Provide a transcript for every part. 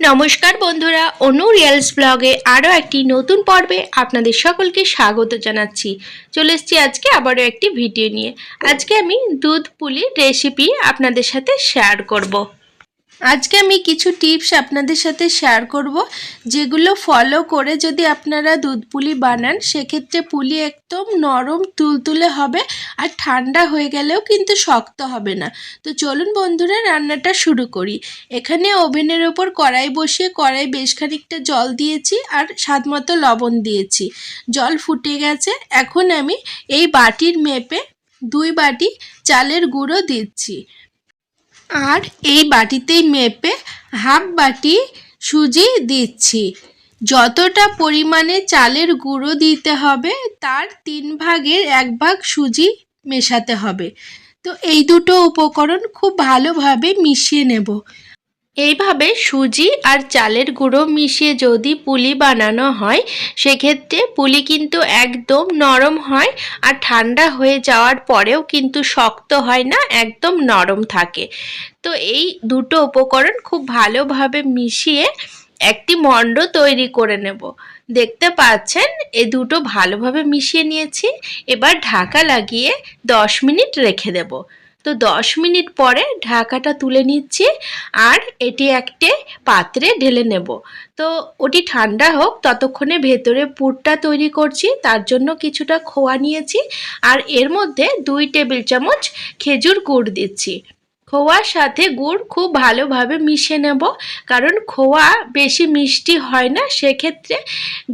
নমস্কার বন্ধুরা, অনু রিয়েলস ব্লগে আরও একটি নতুন পর্বে আপনাদের সকলকে স্বাগত জানাচ্ছি চলে এসেছি আজকে আবারও একটি ভিডিও নিয়ে আজকে আমি দুধ পুলির রেসিপি আপনাদের সাথে শেয়ার করব। আজকে আমি কিছু টিপস আপনাদের সাথে শেয়ার করব, যেগুলো ফলো করে যদি আপনারা দুধ পুলি বানান, সেক্ষেত্রে পুলি একদম নরম তুলতুলে হবে আর ঠান্ডা হয়ে গেলেও কিন্তু শক্ত হবে না। তো চলুন বন্ধুরা, রান্নাটা শুরু করি। এখানে ওভেনের ওপর কড়াই বসিয়ে কড়াই বেশ খানিকটা জল দিয়েছি আর স্বাদ মতো লবণ দিয়েছি। জল ফুটে গেছে, এখন আমি এই বাটির মেপে দুই বাটি চালের গুঁড়ো দিচ্ছি। আর এই বাটিতেই মেপে হাফ বাটি সুজি দিচ্ছি। যতটা পরিমাণে চালের গুঁড়ো দিতে হবে, তার তিন ভাগের এক ভাগ সুজি মেশাতে হবে। তো এই দুটো উপকরণ খুব ভালোভাবে মিশিয়ে নেব। এইভাবে সুজি আর চালের গুঁড়ো মিশিয়ে যদি পুলি বানানো হয়, সেক্ষেত্রে পুলি কিন্তু একদম নরম হয় আর ঠান্ডা হয়ে যাওয়ার পরেও কিন্তু শক্ত হয় না, একদম নরম থাকে। তো এই দুটো উপকরণ খুব ভালোভাবে মিশিয়ে একটি মণ্ড তৈরি করে নেব। দেখতে পাচ্ছেন, এ দুটো ভালোভাবে মিশিয়ে নিয়েছি। এবার ঢাকা লাগিয়ে দশ মিনিট রেখে দেবো। তো দশ মিনিট পরে ঢাকাটা তুলে নিচ্ছি আর এটি একটি পাত্রে ঢেলে নেব। তো ওটি ঠান্ডা হোক, ততক্ষণে ভেতরে পুরটা তৈরি করছি, তার জন্য কিছুটা খোয়া নিয়েছি আর এর মধ্যে দুই টেবিল চামচ খেজুর গুড় দিচ্ছি। খোয়ার সাথে গুড় খুব ভালোভাবে মিশে নেব, কারণ খোয়া বেশি মিষ্টি হয় না, সেক্ষেত্রে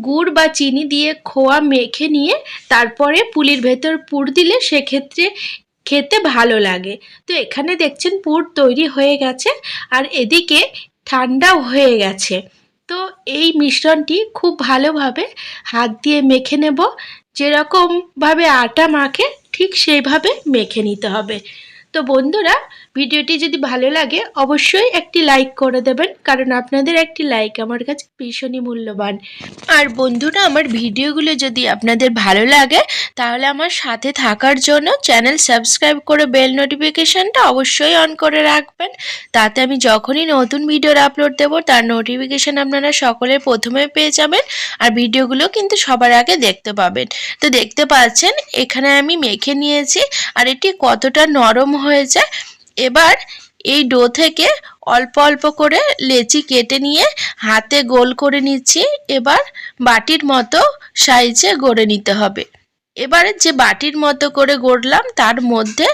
গুড় বা চিনি দিয়ে খোয়া মেখে নিয়ে তারপরে পুলির ভেতর পুর দিলে সেক্ষেত্রে খেতে ভালো লাগে। তো এখানে দেখছেন পুর তৈরি হয়ে গেছে আর এদিকে ঠান্ডাও হয়ে গেছে। তো এই মিশ্রণটি খুব ভালোভাবে হাত দিয়ে মেখে নেব। যেরকমভাবে আটা মাখে ঠিক সেইভাবে মেখে নিতে হবে। তো বন্ধুরা ভিডিওটি যদি ভালো লাগে, অবশ্যই একটি লাইক করে দেবেন, কারণ আপনাদের একটি লাইক আমার কাছে ভীষণই মূল্যবান। আর বন্ধুরা, আমার ভিডিওগুলো যদি আপনাদের ভালো লাগে, তাহলে আমার সাথে থাকার জন্য চ্যানেল সাবস্ক্রাইব করে বেল নোটিফিকেশানটা অবশ্যই অন করে রাখবেন। তাতে আমি যখনই নতুন ভিডিওর আপলোড দেবো, তার নোটিফিকেশান আপনারা সকলে প্রথমে পেয়ে যাবেন, আর ভিডিওগুলো কিন্তু সবার আগে দেখতে পাবেন। তো দেখতে পাচ্ছেন, এখানে আমি মেখে নিয়েছি, আর এটি কতটা নরম হয়েছে এবার এই ডো থেকে অল্প অল্প করে লেচি কেটে নিয়ে হাতে গোল করে নিচ্ছি। এবার বাটির মতো সাইজে গড়ে নিতে হবে। এবারে যে বাটির মতো করে গড়লাম, তার মধ্যে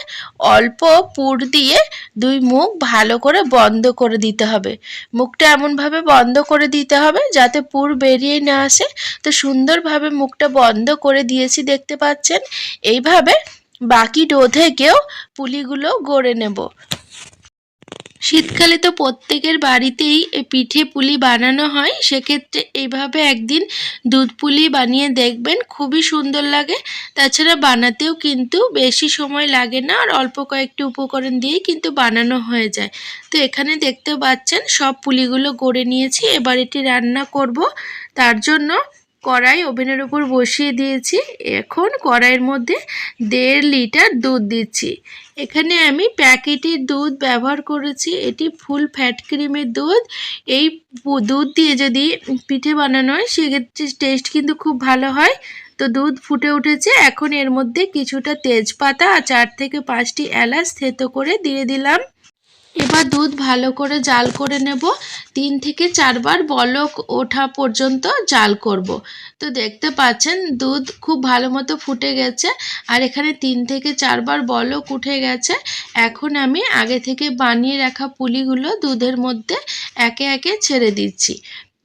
অল্প পুর দিয়ে দুই মুখ ভালো করে বন্ধ করে দিতে হবে। মুখটা এমনভাবে বন্ধ করে দিতে হবে যাতে পুর বেরিয়ে না আসে। তো সুন্দরভাবে মুখটা বন্ধ করে দিয়েছি, দেখতে পাচ্ছেন? এইভাবে বাকি ডো থেকেও পুলিগুলো গড়ে নেব। শীতকালে তো প্রত্যেকের বাড়িতেই পিঠে পুলি বানানো হয়, সেক্ষেত্রে এইভাবে একদিন দুধ পুলি বানিয়ে দেখবেন, খুবই সুন্দর লাগে। তাছাড়া বানাতেও কিন্তু বেশি সময় লাগে না, আর অল্প কয়েকটি উপকরণ দিয়েই কিন্তু বানানো হয়ে যায়। তো এখানে দেখতে পাচ্ছেন, সব পুলিগুলো গড়ে নিয়েছি, এবার এটি রান্না করব। তার জন্য কড়াই ওভেনের উপর বসিয়ে দিয়েছি। এখন কড়াইয়ের মধ্যে দেড় লিটার দুধ দিচ্ছি। এখানে আমি প্যাকেটের দুধ ব্যবহার করেছি। এটি ফুল ফ্যাট ক্রিমের দুধ। এই দুধ দিয়ে যদি পিঠে বানানো হয়, সেক্ষেত্রে টেস্ট কিন্তু খুব ভালো হয়। তো দুধ ফুটে উঠেছে। এখন এর মধ্যে কিছুটা তেজপাতা আর চার থেকে পাঁচটি এলাচ থেতো করে দিয়ে দিলাম। এবার দুধ ভালো করে জাল করে নেব। তিন থেকে চারবার বলক ওঠা পর্যন্ত জাল করব। তো দেখতে পাচ্ছেন, দুধ খুব ভালো মতো ফুটে গেছে আর এখানে তিন থেকে চারবার বলক উঠে গেছে। এখন আমি আগে থেকে বানিয়ে রাখা পুলিগুলো দুধের মধ্যে একে একে ছেড়ে দিচ্ছি।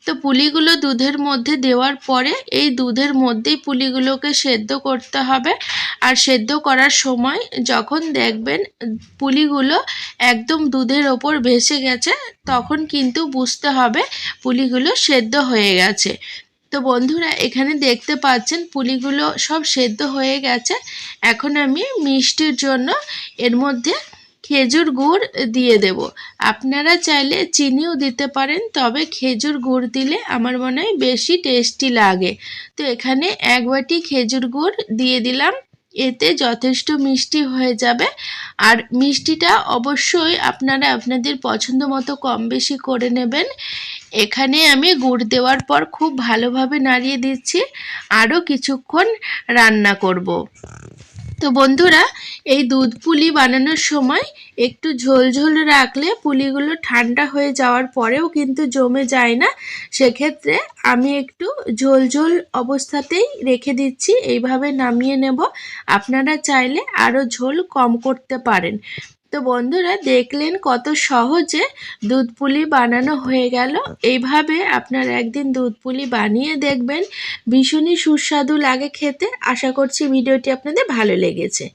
তো পুলিগুলো দুধের মধ্যে দেওয়ার পরে এই দুধের মধ্যেই পুলিগুলোকে সেদ্ধ করতে হবে। আর সেদ্ধ করার সময় যখন দেখবেন পুলিগুলো একদম দুধের ওপর ভেসে গেছে, তখন কিন্তু বুঝতে হবে পুলিগুলো সেদ্ধ হয়ে গেছে। তো বন্ধুরা, এখানে দেখতে পাচ্ছেন পুলিগুলো সব সেদ্ধ হয়ে গেছে। এখন আমি মিষ্টির জন্য এর মধ্যে খেজুর গুড় দিয়ে দেব। আপনারা চাইলে চিনিও দিতে পারেন, তবে খেজুর গুড় দিলে আমার মনে হয় বেশি টেস্টি লাগে। তো এখানে এক বাটি খেজুর গুড় দিয়ে দিলাম। এতে যথেষ্ট মিষ্টি হয়ে যাবে। আর মিষ্টিটা অবশ্যই আপনারা আপনাদের পছন্দ মতো কম বেশি করে নেবেন। এখানে আমি গুড় দেওয়ার পর খুব ভালোভাবে নাড়িয়ে দিচ্ছি। আরও কিছুক্ষণ রান্না করব। তো বন্ধুরা এই দুধ পুলি বানানোর সময় একটু ঝোল ঝোল রাখলে পুলিগুলো ঠান্ডা হয়ে যাওয়ার পরেও কিন্তু জমে যায় না। সেক্ষেত্রে আমি একটু ঝোল ঝোল অবস্থাতেই রেখে দিচ্ছি, এইভাবে নামিয়ে নেব। আপনারা চাইলে আরও ঝোল কম করতে পারেন। তো বন্ধুরা, দেখলেন কত সহজে দুধ পুলি বানানো হয়ে গেল। এইভাবে আপনারা একদিন দুধ পুলি বানিয়ে দেখবেন। ভীষণই সুস্বাদু লাগে খেতে। আশা করছি ভিডিওটি আপনাদের ভালো লেগেছে।